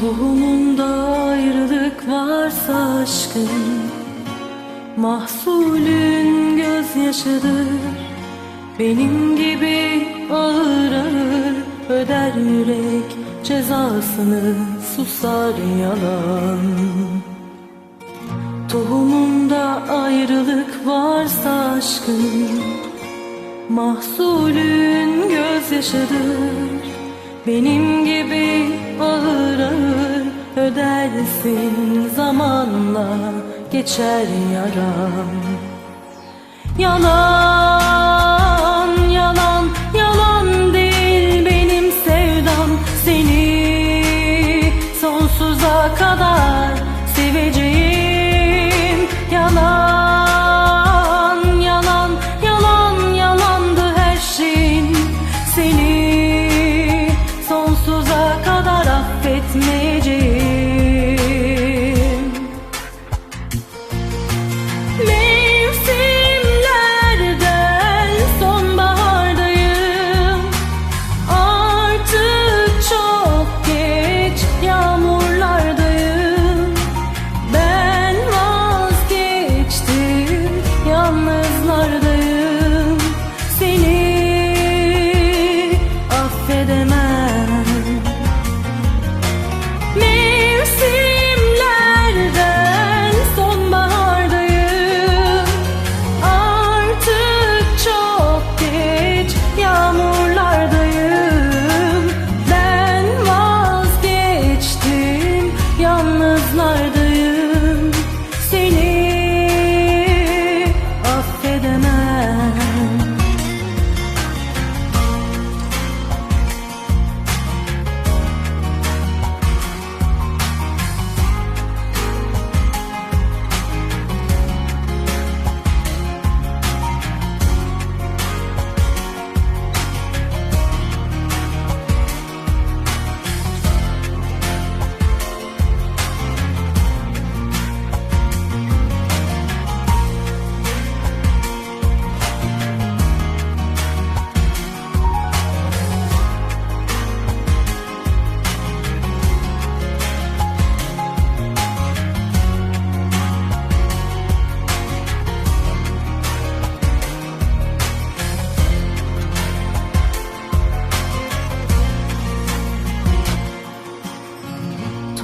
Tohumunda ayrılık varsa aşkın Mahsulün gözyaşıdır. Benim gibi ağır ağır öder yürek Cezasını susar yalan. Tohumunda ayrılık varsa aşkın Mahsulün gözyaşıdır. Benim gibi ağır ödersin Zamanla geçer yaram. Yalan, yalan, yalan değil benim sevdam. Seni sonsuza kadar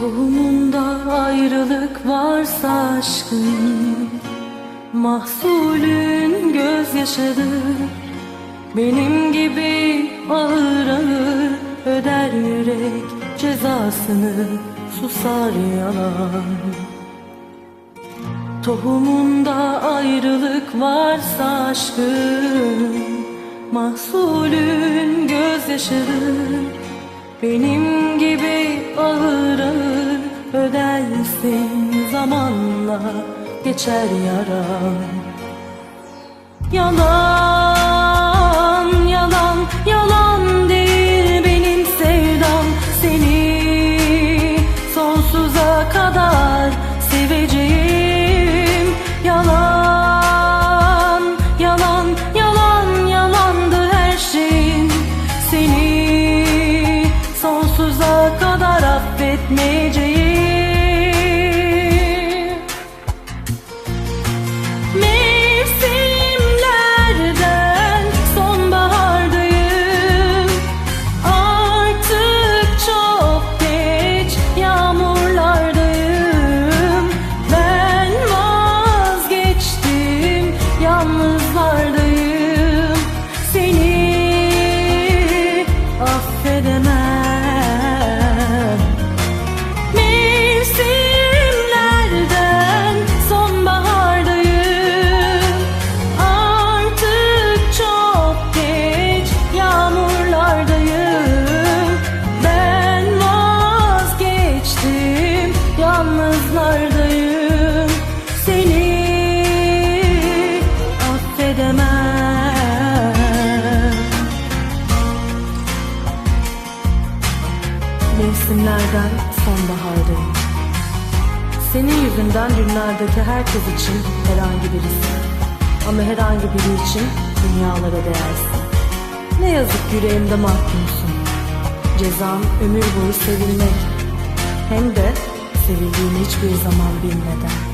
Tohumunda ayrılık varsa aşkın Mahsulün gözyaşıdır. Benim gibi ağır ağır öder yürek Cezasını susar yalan. Tohumunda ayrılık varsa aşkın Mahsulün gözyaşıdır Benim gibi ağır ağır ödersin Zamanla geçer yaram. Yalan, yalan, yalan sonbahardayım Senin yüzünden günlerdeki herkes için herhangi birisi. Ama herhangi biri için dünyalara değersin. Ne yazık yüreğimde mahkumsun. Cezam ömür boyu sevilmek. Hem de sevildiğini hiçbir zaman bilmeden.